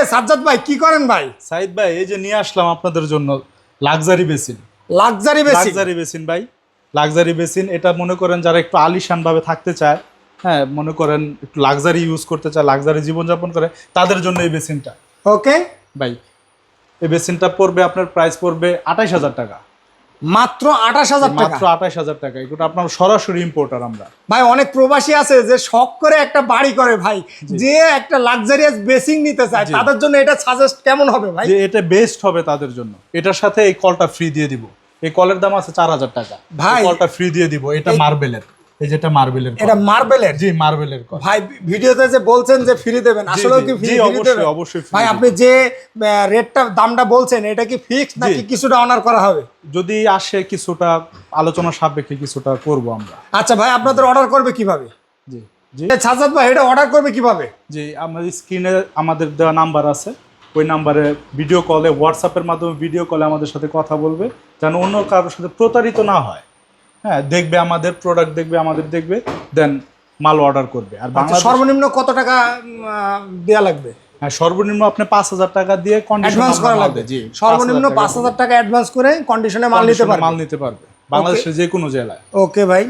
এ সাজ্জাদ ভাই কি করেন ভাই? সাইদ ভাই এই যে নিয়ে আসলাম আপনাদের জন্য luxury basin. Luxury basin? Luxury basin ভাই। লাক্সারি বেসিন এটা মনে করেন যারা একটু আলিশান ভাবে থাকতে চায় হ্যাঁ মনে করেন একটু লাক্সারি ইউজ করতে চায় লাক্সারি জীবনযাপন করে তাদের জন্য এই বেসিনটা। ওকে ভাই এই বেসিনটা পড়বে আপনার প্রাইস পড়বে আঠাইশ হাজার টাকা। মাত্র আঠাশ হাজার মাত্র আঠাশ হাজার টাকা। এগুলো আপনার সরাসরি ইম্পোর্টার আমরা। ভাই অনেক প্রবাসী আছে যে শখ করে একটা বাড়ি করে ভাই। যে একটা লাক্সারিয়াস বেসিং নিতে চায় তাদের জন্য এটা সাজেস্ট কেমন হবে ভাই? এটা বেস্ট হবে তাদের জন্য। এটার সাথে এই কলটা ফ্রি দিয়ে দিব। এই কলের দাম আছে চার হাজার টাকা। ভাই, কলটা ফ্রি দিয়ে দিব এটা মার্বেলের এই যেটা মার্বেলের এটা মার্বেলের জি মার্বেলের ভাই ভিডিওতে যে বলছেন যে ফ্রি দেবেন আসলেও কি জি, ফ্রি অবশ্যই, অবশ্যই ভাই আপনি যে রেটটা দামটা বলছেন এটা কি ফিক্স নাকি কিছুটা অনার করা হবে? যদি আসে কিছুটা আলোচনা সাপেক্ষে কিছুটা করব আমরা। আচ্ছা ভাই আপনাদের অর্ডার করবে কীভাবে? জি জি। সাজাদ ভাই এটা অর্ডার করবে কীভাবে? যে আমাদের স্ক্রিনে আমাদের দেওয়া নাম্বার আছে। ওই নাম্বারে ভিডিও কলে হোয়াটসঅ্যাপের মাধ্যমে ভিডিও কলে আমাদের সাথে কথা বলবে যেন অন্য কারোর সাথে প্রতারিত না হয়। হ্যাঁ দেখবে আমাদের প্রোডাক্ট দেখবে আমাদের দেখবে দেন মাল অর্ডার করবে। আর আচ্ছা, সর্বনিম্ন কত টাকা দেওয়া লাগবে? হ্যাঁ সর্বনিম্ন আপনি পাঁচ হাজার টাকা দিয়ে কন্ডিশন অ্যাডভান্স করা লাগবে। জি সর্বনিম্ন পাঁচ হাজার টাকা অ্যাডভান্স করে কন্ডিশনে মাল নিতে পারবে। মাল নিতে পারবে। বাংলাদেশের যে কোনো জেলায়। ওকে ভাই।